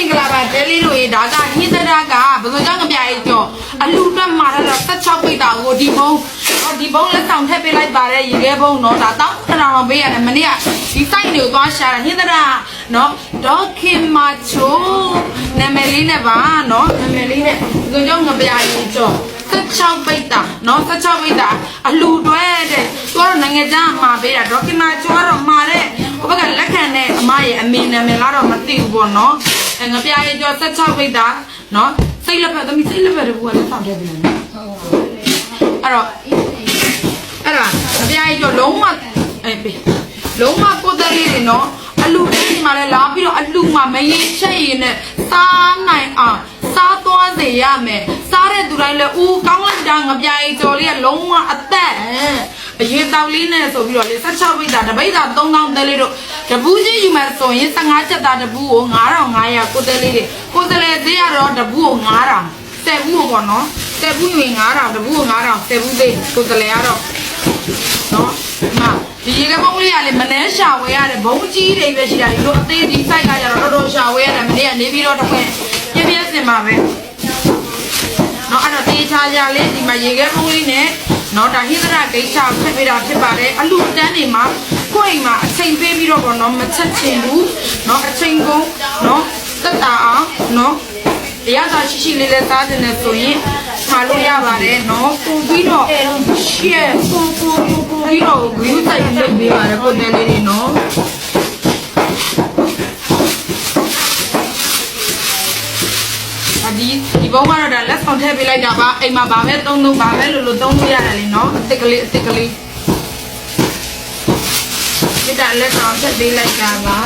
မင်္ဂလာပါဒဲလေးတို့ရေဒါကဟင်းသရကဘယ်လိုကြောင့်ကြပြရေးကြောအလူတက်မှာတော့16ပိတ်တာကိုဒီဘုံဟောဒီဘုံလက်ဆောင်ထည့်ပေးလိုက်ပါတယ်ရေခဲဘုံနော်ဒါတောင်းခဏတော့ပေးရတယ်မနေ့ကဒီစိုက်တွေကိုသွားရှာတာဟင်းသရနော်ဒေါခင်မာချိုနာမည်လေးနဲ့ပါနော်နာမည်လေးနဲ့ဘယ်လိုကြောင့်ကြပြရေးကြော16ပိတ်တာနော်16ပိတ်တာအလူတွဲတဲ့သူကတော့နိုင်ငံခြားမှာပေးတာဒေါခင်မာချိုကတော့မှာတဲ့ဟိုဘက်ကလက်ခံတဲ့အမရဲ့အမေနာမည်လားတော့မသိဘူးပေါ့နော် အဲငပြားရေကျော်16ပိတ်တာနော်စိတ်လက်ဖက်သမီးစိတ်လက်ဖက်တကူကလည်းစောင့်တယ်ပြန်နော်အဲ့တော့အဲ့ဒါငပြားရေကျော်လုံးဝအဲပေးလုံးဝကိုယ်တည်းလေးတွေနော်အလူတင်းဒီမှာလဲလာပြီးတော့အလူမှာမရင်ချက်ရည်နဲ့စားနိုင်အောင်စားသွားစေရမယ်စားတဲ့သူတိုင်းလဲဦးကောင်းလိုက်တာငပြားရေကျော်လေးကလုံးဝအသက်အရေးတောက်လေးနဲ့ဆိုပြီးတော့လေ16ပိတ်တာတပိတ်တာ3000တဲလေးတို့ တပူးကြီးယူမယ်ဆိုရင်15ချက်သားတပူးကို9500ကိုတဲလေးတွေကိုယ်တလေသေးရတော့တပူးကို9000 10ဘူးပေါ့နော်10ဘူးယူရင်9000တပူးကို9000 10ဘူးသေးကိုယ်တလေကတော့နော်မဒီရေကပုံးလေးကလေမနှဲရှာဝဲရတယ်ဘုံကြီးတွေပဲရှိတာဒီလိုအသေးဒီ site ကကြတော့တော်တော်ရှာဝဲရတယ်မနေ့ကနေပြီးတော့တစ်ခွင့်ပြည့်ပြည့်စင်ပါပဲနော်အဲ့တော့တေးချာချာလေးဒီမှာရေခဲဖုံးလေးနဲ့နော်ဒါဟိသရဂိတ်ချာဖက်ပေးတာဖြစ်ပါတယ်အလူတန်းတွေမှာ ကိုယ့်အိမ်မှာအချိန်ပေးပြီးတော့ပေါ့နော်မချက်ချင်ဘူးနော်အချိန်ကုန်နော်တက်တာအောင်နော်တရားသာရှိရှိလေးလေးစားတယ်နဲ့ဆိုရင်ထားလို့ရပါတယ်နော်ပို့ပြီးတော့ရှက်ပို့ပို့ပို့ပို့ပြီးတော့ဂရုစိုက်လုပ်ပေးပါတယ်ကိုယ်တန်းလေးတွေနော်အဒီဒီဘုံကတော့ဒါလက်ဆောင်ထည့်ပေးလိုက်တာပါအိမ်မှာဗာပဲသုံးသုံးဗာပဲလို့လို့သုံးလို့ရတယ်လေနော်အစ်စ်ကလေးအစ်စ်ကလေး ဒီကလက်ဆောင်ထည့်ပေးလိုက်တာပါ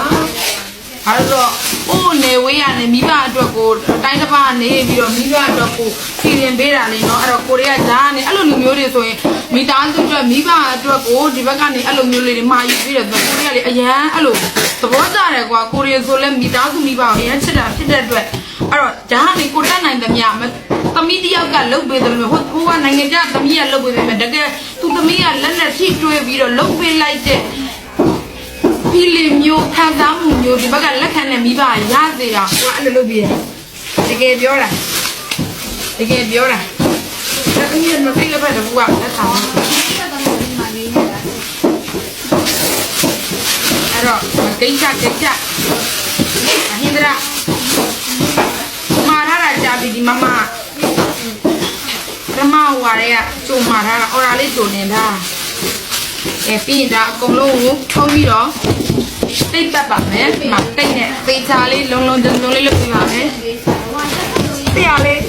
အဲ့တော့အိုးနေဝေးရနေမိဘအတွက်ကိုတိုင်းတစ်ပါးနေပြီးတော့မိဘအတွက်ကိုစီရင်ပေးတာလေနော်အဲ့တော့ကိုရီးယားဂျားနေအဲ့လိုလူမျိုးတွေဆိုရင်မိသားစုအတွက်မိဘအတွက်ကိုဒီဘက်ကနေအဲ့လိုမျိုးလေးတွေမှာယူပြီးတော့ကိုရီးယားလေအရန်အဲ့လိုသဘောကျတယ်ကွာကိုရီးယားဆိုလဲမိသားစုမိဘကိုအရန်ချစ်တာဖြစ်တဲ့အတွက်အဲ့တော့ဂျားနေကိုတက်နိုင်သမျှသမီးတယောက်ကလှုပ်ပေးတယ်လို့ဟိုဟိုကနိုင်ငံခြားသမီးကလှုပ်ပေးပေမဲ့တကယ်သူသမီးကလက်နဲ့ထိတွေးပြီးတော့လှုပ်ပေးလိုက်တဲ့ ဖီလီမျိုးခံစားမှုမျိုးဒီဘက်ကလက်ခံတဲ့မိဘရစေတာဟိုအဲ့လိုလုပ်ပြီးတယ်တကယ်ပြောတာတကယ်ပြောတာဒါအင်းမသိလည်းပဲတကူကလက်ဆောင်အဲ့တော့ဂိတ်ချဂိတ်ချအဟိန္ဒရာမာရတာကြာပြီဒီမမဓမ္မဝါရဲကကြုံမာထားတာအော်ရာလေးကြုံနေတာအဲပြီးရင်ဒါအကုန်လုံးကိုထုံးပြီးတော့ တိတ်ပတ်ပါမယ်ဒီမှာတိတ်နဲ့သေချာလေးလုံးလုံးလုံးလုံးလေးလုပ်ပြပါမယ်ဆရာလေး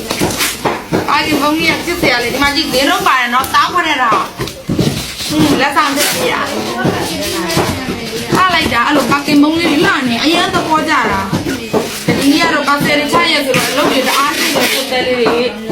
အာဒီဘုံကြီးကစစ်ဆရာလေးဒီမှာကြည့်ဒင်းလုံးပါတယ်နော်တောင်းခွက်ရတာဟွန်းလက်ဆောင်သက်ဆရာအားလိုက်တာအဲ့လိုပါကင်ဘုံလေးလှနေအရင်သဘောကြတာဒီနေ့ကတော့ပါဆယ်ချရဲ့ဆိုတော့အလုပ်တွေတအားရှိတယ်စစ်တဲလေးတွေ